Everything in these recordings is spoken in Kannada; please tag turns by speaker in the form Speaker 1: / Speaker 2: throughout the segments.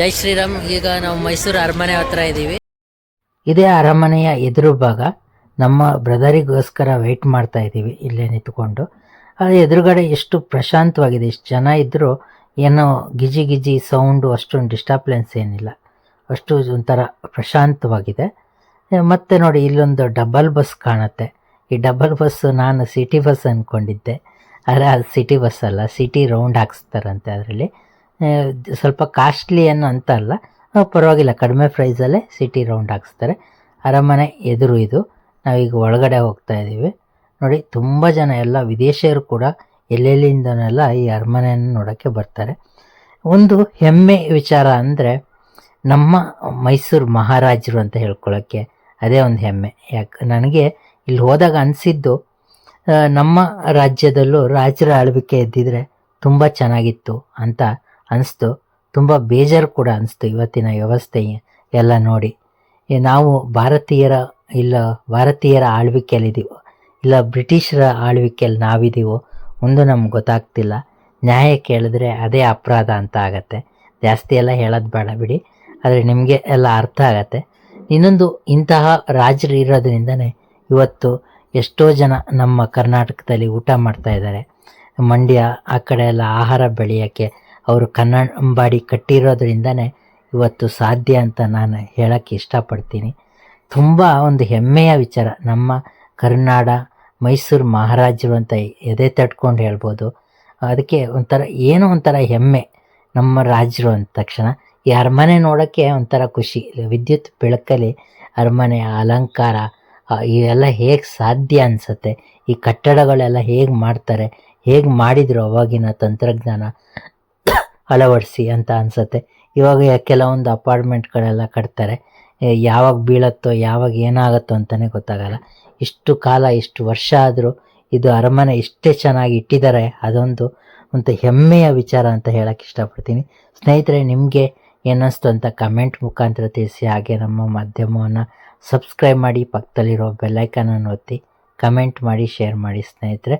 Speaker 1: ಜೈ ಶ್ರೀರಾಮ್, ಈಗ ನಾವು ಮೈಸೂರು ಅರಮನೆ ಹತ್ರ ಇದ್ದೀವಿ
Speaker 2: ಇದೇ ಅರಮನೆಯ ಎದುರು ಭಾಗ. ನಮ್ಮ ಬ್ರದರಿಗೋಸ್ಕರ ವೆಯ್ಟ್ ಮಾಡ್ತಾ ಇದ್ದೀವಿ ಇಲ್ಲೇ ನಿಂತ್ಕೊಂಡು. ಅದು ಎದುರುಗಡೆ ಎಷ್ಟು ಪ್ರಶಾಂತವಾಗಿದೆ ಎಷ್ಟು ಜನ ಇದ್ದರೂ ಏನೋ ಗಿಜಿ ಗಿಜಿ ಸೌಂಡು ಅಷ್ಟೊಂದು ಡಿಸ್ಟರ್ಬೆನ್ಸ್ ಏನಿಲ್ಲ. ಅಷ್ಟು ಒಂಥರ ಪ್ರಶಾಂತವಾಗಿದೆ. ಮತ್ತೆ ನೋಡಿ, ಇಲ್ಲೊಂದು ಡಬಲ್ ಬಸ್ ಕಾಣುತ್ತೆ. ಈ ಡಬಲ್ ಬಸ್ ನಾನು ಸಿಟಿ ಬಸ್ ಅಂದ್ಕೊಂಡಿದ್ದೆ ಆದರೆ ಅದು ಸಿಟಿ ಬಸ್ ಅಲ್ಲ ಸಿಟಿ ರೌಂಡ್ ಹಾಕ್ಸ್ತಾರಂತೆ ಅದರಲ್ಲಿ. ಸ್ವಲ್ಪ ಕಾಸ್ಟ್ಲಿ ಏನು ಅಂತ ಅಲ್ಲ. ಪರವಾಗಿಲ್ಲ, ಕಡಿಮೆ ಪ್ರೈಸಲ್ಲೇ ಸಿಟಿ ರೌಂಡ್ ಹಾಕ್ಸ್ತಾರೆ. ಅರಮನೆ ಎದುರು ಇದು. ನಾವೀಗ ಒಳಗಡೆ ಹೋಗ್ತಾ ಇದ್ದೀವಿ. ನೋಡಿ, ತುಂಬ ಜನ ಎಲ್ಲ ವಿದೇಶಿಯರು ಕೂಡ ಎಲ್ಲೆಲ್ಲಿಂದನೆಲ್ಲ ಈ ಅರಮನೆಯನ್ನು ನೋಡೋಕ್ಕೆ ಬರ್ತಾರೆ. ಒಂದು ಹೆಮ್ಮೆ ವಿಚಾರ ಅಂದರೆ, ನಮ್ಮ ಮೈಸೂರು ಮಹಾರಾಜರು ಅಂತ ಹೇಳ್ಕೊಳ್ಳೋಕ್ಕೆ ಅದೇ ಒಂದು ಹೆಮ್ಮೆ. ಯಾಕೆ, ನನಗೆ ಇಲ್ಲಿ ಹೋದಾಗ ಅನಿಸಿದ್ದು ನಮ್ಮ ರಾಜ್ಯದಲ್ಲೂ ರಾಜರ ಆಳ್ವಿಕೆ ಇದ್ದಿದ್ರೆ ತುಂಬ ಚೆನ್ನಾಗಿತ್ತು ಅಂತ ಅನಿಸ್ತು. ತುಂಬ ಬೇಜಾರು ಕೂಡ ಅನಿಸ್ತು ಇವತ್ತಿನ ವ್ಯವಸ್ಥೆ ಎಲ್ಲ ನೋಡಿ. ನಾವು ಭಾರತೀಯರ ಇಲ್ಲ ಭಾರತೀಯರ ಆಳ್ವಿಕೆಯಲ್ಲಿದ್ದೀವೋ, ಇಲ್ಲ ಬ್ರಿಟಿಷರ ಆಳ್ವಿಕೆಯಲ್ಲಿ ನಾವಿದ್ದೀವೋ ಒಂದು ನಮ್ಗೆ ಗೊತ್ತಾಗ್ತಿಲ್ಲ. ನ್ಯಾಯ ಕೇಳಿದ್ರೆ ಅದೇ ಅಪರಾಧ ಅಂತ ಆಗತ್ತೆ. ಜಾಸ್ತಿ ಎಲ್ಲ ಹೇಳೋದು ಬೇಡ ಬಿಡಿ, ಆದರೆ ನಿಮಗೆ ಎಲ್ಲ ಅರ್ಥ ಆಗತ್ತೆ. ಇನ್ನೊಂದು, ಇಂತಹ ರಾಜರು ಇರೋದ್ರಿಂದನೇ ಇವತ್ತು ಎಷ್ಟೋ ಜನ ನಮ್ಮ ಕರ್ನಾಟಕದಲ್ಲಿ ಊಟ ಮಾಡ್ತಾ ಇದ್ದಾರೆ. ಮಂಡ್ಯ, ಆ ಕಡೆ ಎಲ್ಲ ಆಹಾರ ಬೆಳೆಯೋಕ್ಕೆ ಅವರು ಕನ್ನಂಬಾಡಿ ಕಟ್ಟಿರೋದ್ರಿಂದನೇ ಇವತ್ತು ಸಾಧ್ಯ ಅಂತ ನಾನು ಹೇಳೋಕ್ಕೆ ಇಷ್ಟಪಡ್ತೀನಿ. ತುಂಬ ಒಂದು ಹೆಮ್ಮೆಯ ವಿಚಾರ. ನಮ್ಮ ಕರ್ನಾಡ, ಮೈಸೂರು ಮಹಾರಾಜರು ಅಂತ ಎದೆ ತಟ್ಕೊಂಡು ಹೇಳ್ಬೋದು. ಅದಕ್ಕೆ ಒಂಥರ ಏನೋ ಒಂಥರ ಹೆಮ್ಮೆ ನಮ್ಮ ರಾಜರು ಅಂದ ತಕ್ಷಣ. ಈ ಅರಮನೆ ನೋಡೋಕ್ಕೆ ಒಂಥರ ಖುಷಿ. ವಿದ್ಯುತ್ ಬೆಳಕಲ್ಲಿ ಅರಮನೆ, ಅಲಂಕಾರ ಇವೆಲ್ಲ ಹೇಗೆ ಸಾಧ್ಯ ಅನಿಸುತ್ತೆ? ಈ ಕಟ್ಟಡಗಳೆಲ್ಲ ಹೇಗೆ ಮಾಡ್ತಾರೆ? ಹೇಗೆ ಮಾಡಿದರು ಅವಾಗಿನ ತಂತ್ರಜ್ಞಾನ? ಅಳವಡಿಸಿ ಅಂತ ಅನಿಸುತ್ತೆ. ಇವಾಗ ಕೆಲವೊಂದು ಅಪಾರ್ಟ್ಮೆಂಟ್ಗಳೆಲ್ಲ ಕಟ್ತಾರೆ. ಯಾವಾಗ ಬೀಳತ್ತೋ, ಯಾವಾಗ ಏನಾಗುತ್ತೋ ಅಂತಲೇ ಗೊತ್ತಾಗಲ್ಲ. ಇಷ್ಟು ಕಾಲ, ಇಷ್ಟು ವರ್ಷ ಆದರೂ ಇದು ಅರಮನೆ ಇಷ್ಟೇ ಚೆನ್ನಾಗಿ ಇಟ್ಟಿದ್ದಾರೆ. ಅದೊಂದು ಒಂದು ಹೆಮ್ಮೆಯ ವಿಚಾರ ಅಂತ ಹೇಳಕ್ಕೆ ಇಷ್ಟಪಡ್ತೀನಿ. ಸ್ನೇಹಿತರೆ, ನಿಮಗೆ ಏನಿಸ್ತು ಅಂತ ಕಮೆಂಟ್ ಮುಖಾಂತರ ತಿಳಿಸಿ. ಹಾಗೆ ನಮ್ಮ ಮಾಧ್ಯಮವನ್ನು ಸಬ್ಸ್ಕ್ರೈಬ್ ಮಾಡಿ, ಪಕ್ಕದಲ್ಲಿರೋ ಬೆಲ್ಲೈಕನನ್ನು ಒತ್ತಿ ಕಮೆಂಟ್ ಮಾಡಿ ಶೇರ್ ಮಾಡಿ ಸ್ನೇಹಿತರೆ.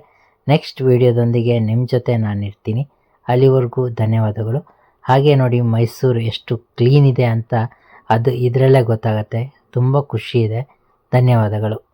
Speaker 2: ನೆಕ್ಸ್ಟ್ ವಿಡಿಯೋದೊಂದಿಗೆ ನಿಮ್ಮ ಜೊತೆ ನಾನು ಇರ್ತೀನಿ ಅಲ್ಲಿವರೆಗೂ ಧನ್ಯವಾದಗಳು. ಹಾಗೆ ನೋಡಿ ಮೈಸೂರು ಎಷ್ಟು ಕ್ಲೀನ್ ಇದೆ ಅಂತ ಅದು ಇದರಲ್ಲೇ ಗೊತ್ತಾಗತ್ತೆ. ತುಂಬ ಖುಷಿ ಇದೆ. ಧನ್ಯವಾದಗಳು.